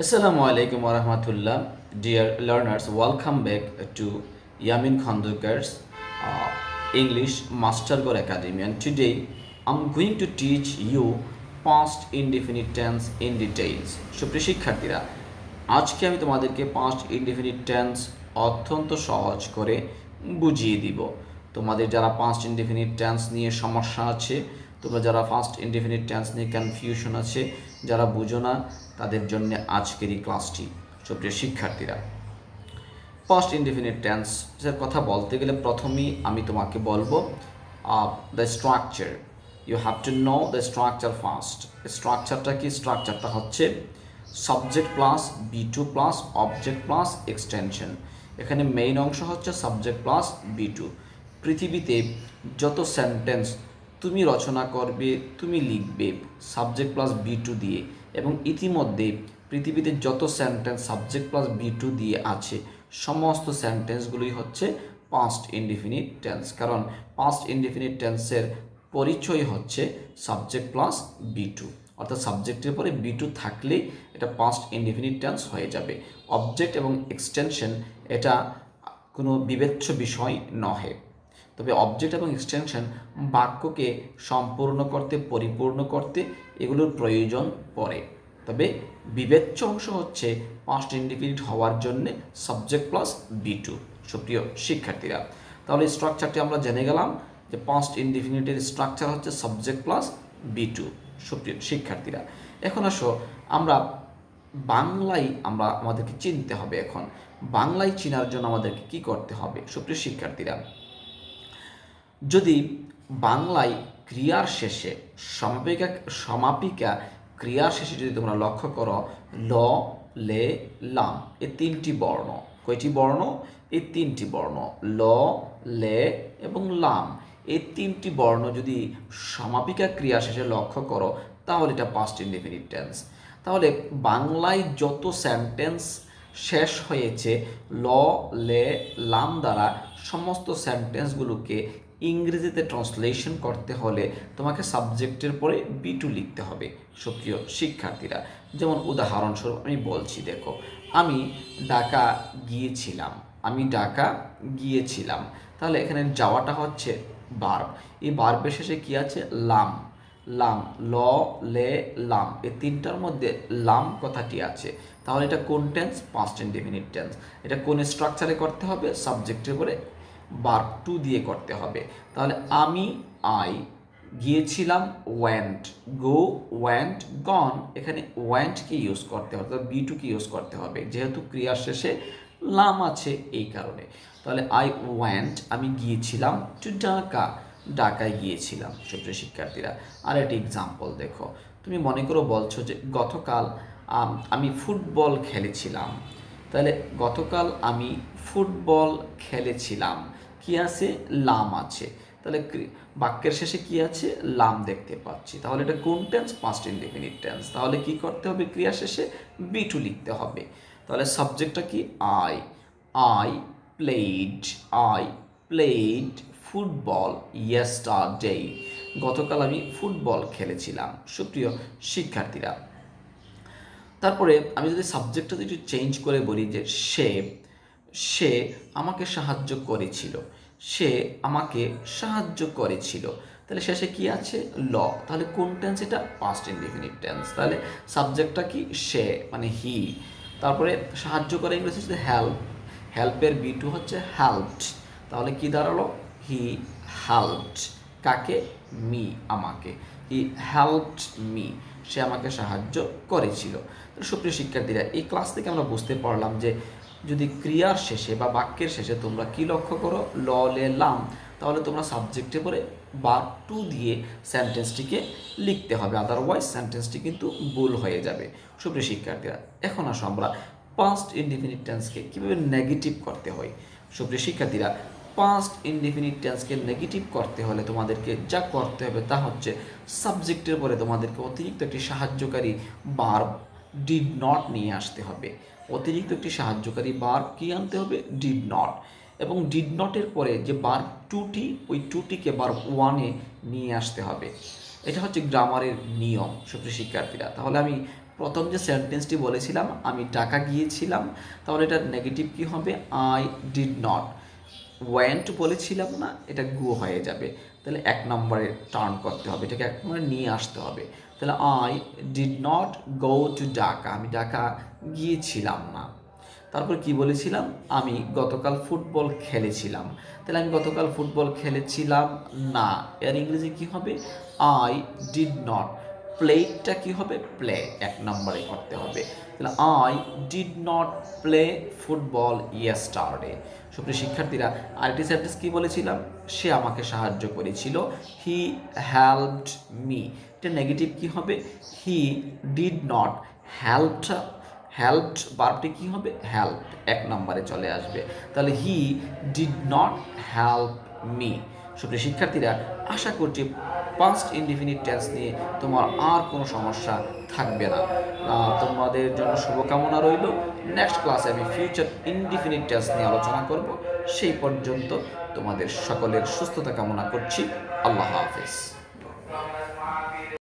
আসসালামু আলাইকুম রহমতুল্লাহ, dear learners, welcome back to Yamin Khondokar's English মাস্টারগড় academy. And today um am going to teach you past indefinite tense in details সুপ্রিয় শিক্ষার্থীরা, আজকে আমি তোমাদেরকে past indefinite tense অত্যন্ত সহজ করে বুঝিয়ে দিব। তোমাদের যারা পাঁচ ইনডিফিনিট টেন্স নিয়ে সমস্যা আছে তোমরা যারা ফার্স্ট ইনডিফিনিট টেন্স নিয়ে কনফিউশন আছে, যারা বুঝো না, তাদের জন্য আজকের এই ক্লাসটি সুপ্রিয় শিক্ষার্থীরা ফার্স্ট ইনডিফিনিট টেন্স এর কথা বলতে গেলে প্রথমেই আমি তোমাকে বলব the structure you have to know the structure first স্ট্রাকচারটা কি? স্ট্রাকচারটা হচ্ছে subject plus V two plus object plus extension এখানে মেইন অংশ হচ্ছে সাবজেক্ট প্লাস বি টু পৃথিবীতে যত সেন্টেন্স তুমি রচনা করবে, তুমি লিখবে সাবজেক্ট প্লাস বি টু দিয়ে এবং ইতিমধ্যে পৃথিবীতে যত sentence subject plus V two দিয়ে আছে, সমস্ত সেন্টেন্সগুলোই হচ্ছে পাস্ট ইনডিফিনিট টেন্স কারণ পাস্ট ইনডিফিনিট টেন্সের পরিচয় হচ্ছে সাবজেক্ট প্লাস বি টু অর্থাৎ সাবজেক্টের পরে বি টু থাকলেই এটা পাস্ট ইনডিফিনিট টেন্স হয়ে যাবে। অবজেক্ট এবং এক্সটেনশন এটা কোনো বিবেচ্য বিষয় নহে। তবে অবজেক্ট এবং এক্সটেনশন বাক্যকে সম্পূর্ণ করতে, পরিপূর্ণ করতে এগুলোর প্রয়োজন পড়ে। তবে বিবেচ্য অংশ হচ্ছে পাস্ট ইন্ডিফিনিট হওয়ার জন্য সাবজেক্ট প্লাস বি টু সুপ্রিয় শিক্ষার্থীরা, তাহলে স্ট্রাকচারটি আমরা জেনে গেলাম যে পাস্ট ইনডিফিনিটের স্ট্রাকচার হচ্ছে সাবজেক্ট প্লাস বি টু সুপ্রিয় শিক্ষার্থীরা, এখন আসো, আমরা বাংলায় আমরা আমাদেরকে চিনতে হবে এখন। বাংলায় চিনার জন্য আমাদেরকে কি করতে হবে? সুপ্রিয় শিক্ষার্থীরা যদি বাংলায় ক্রিয়ার শেষে সমাপিকা সমাপিকা ক্রিয়ার শেষে যদি তোমরা লক্ষ্য করো, ল, লে, লাম এই তিনটি বর্ণ। কয়টি বর্ণ? এই তিনটি বর্ণ। ল, লে এবং লাম। এই তিনটি বর্ণ যদি সমাপিকা ক্রিয়া শেষে লক্ষ্য করো, তাহলে এটা পাস্ট ইনডিফিনিট টেন্স তাহলে বাংলায় যত সেন্টেন্স শেষ হয়েছে, ল, লে, লাম দ্বারা সমস্ত সেন্টেন্সগুলোকে ইংরেজিতে ট্রান্সলেশন করতে হলে তোমাকে সাবজেক্টের পরে বি টু লিখতে হবে সক্রিয় শিক্ষার্থীরা। যেমন উদাহরণস্বরূপ আমি বলছি, দেখো, আমি ঢাকা গিয়েছিলাম, আমি ঢাকা গিয়েছিলাম। তাহলে এখানে যাওয়াটা হচ্ছে বার্ব এই বার্বের শেষে কী আছে? লাম। লাম, ল, লে, লাম। এই তিনটার মধ্যে লাম কথাটি আছে। তাহলে এটা কোন টেন্স পাস্ট ইনডেফিনিট টেন্স এটা কোন স্ট্রাকচারে করতে হবে? সাবজেক্টের পরে বার্ব টু দিয়ে করতে হবে। তাহলে আমি আই গিয়েছিলাম ওয়েন্ট গো ওয়েন্ট গন এখানে ওয়েন্টকে ইউজ করতে হবে বি টুকে ইউজ করতে হবে। যেহেতু ক্রিয়ার শেষে লাম আছে এই কারণে। তাহলে আই ওয়েন্ট আমি গিয়েছিলাম টু ঢাকা ঢাকায় গিয়েছিলাম সুপ্রিয় শিক্ষার্থীরা। আর একটি এক্সাম্পল দেখো। তুমি মনে করো বলছো যে, গতকাল আমি ফুটবল খেলেছিলাম। তাহলে গতকাল আমি ফুটবল খেলেছিলাম। কি আছে? লাম আছে। তাহলে বাক্যের শেষে কি আছে? লাম দেখতে পাচ্ছি। তাহলে এটা কোন টেন্স পাস্ট ইনডিফিনিট টেন্স তাহলে কি করতে হবে ক্রিয়া শেষে? বি টু লিখতে হবে। তাহলে সাবজেক্টটা কি? I I played I played football yesterday গতকাল আমি ফুটবল খেলেছিলাম। সুপ্রিয় শিক্ষার্থীরা, তারপরে আমি যদি সাবজেক্টটা যদি চেঞ্জ করে বলি যে সে সে আমাকে সাহায্য করেছিল। সে আমাকে সাহায্য করেছিল। তাহলে শেষে কি আছে? ল। তাহলে কোন টেন্স এটা পাস্ট ইনডিফিনিট টেন্স তাহলে সাবজেক্টটা কি? সে মানে হি তারপরে সাহায্য করে ইংরেজি হচ্ছে হেল্প হেল্পের বি টু হচ্ছে হেল্পড তাহলে কি দাঁড়াল? হি হেল্পড কাকে? মি আমাকে। হি হেল্পড মি সে আমাকে সাহায্য করেছিল। সুপ্রিয় শিক্ষার্থীরা, এই ক্লাস থেকে আমরা বুঝতে পারলাম যে যদি ক্রিয়ার শেষে বা বাক্যের শেষে তোমরা কি লক্ষ্য করো? ল, লে, লাম। তাহলে তোমরা সাবজেক্টে করে বা টু দিয়ে সেন্টেন্সটিকে লিখতে হবে। আদারওয়াইজ সেন্টেন্সটি কিন্তু ভুল হয়ে যাবে। সুপ্রিয় শিক্ষার্থীরা, এখন আসো আমরা পাস্ট ইনডিফিনিট টেন্সকে কীভাবে নেগেটিভ করতে হয়? সুপ্রিয় শিক্ষার্থীরা পাস্ট ইনডিফিনিট টেন্সকে নেগেটিভ করতে হলে তোমাদেরকে যা করতে হবে তা হচ্ছে সাবজেক্টের পরে তোমাদেরকে অতিরিক্ত একটি সাহায্যকারী বার্ব ডিড নট নিয়ে আসতে হবে। অতিরিক্ত একটি সাহায্যকারী বার্ব কি আনতে হবে? ডিড নট এবং ডিড নটের পরে যে বার্ব টুটি ওই টুটিকে বার্ব ওয়ানে নিয়ে আসতে হবে। এটা হচ্ছে গ্রামারের নিয়ম, সুপ্রিয় শিক্ষার্থীরা। তাহলে আমি প্রথম যে সেন্টেন্সটি বলেছিলাম, আমি টাকা গিয়েছিলাম, তাহলে এটার নেগেটিভ কি হবে? আই ডিড নট ওয়েন্ট বলেছিলাম না, এটা গু হয়ে যাবে। তাহলে এক নম্বরে টার্ন করতে হবে, এটাকে এক নম্বরে নিয়ে আসতে হবে। তাহলে I did not go to Dhaka আমি ঢাকা গিয়েছিলাম না। তারপর কি বলেছিলাম? আমি গতকাল ফুটবল খেলেছিলাম। তাহলে আমি গতকাল ফুটবল খেলেছিলাম না। এর ইংরেজি কি হবে? আই ডিড নট প্লেটা কি হবে? প্লে এক নম্বরে করতে হবে। তাহলে I did not play football yesterday সুপ্রিয় শিক্ষার্থীরা, আরেকটি সেন্টেন্স কি বলেছিলাম? সে আমাকে সাহায্য করেছিল। হি হেল্পড মি এটা নেগেটিভ কি হবে? He did not helped helped বার্বটি কি হবে? হেল্প এক নম্বরে চলে আসবে। তাহলে he did not help me সুপ্রিয় শিক্ষার্থীরা, আশা করছি পাস্ট ইনডিফিনিট টেন্স নিয়ে তোমার আর কোনো সমস্যা থাকবে না। তোমাদের জন্য শুভকামনা রইল। নেক্সট ক্লাসে আমি ফিউচার ইনডিফিনিট টেন্স নিয়ে আলোচনা করব। সেই পর্যন্ত তোমাদের সকলের সুস্থতা কামনা করছি। আল্লাহ হাফেজ।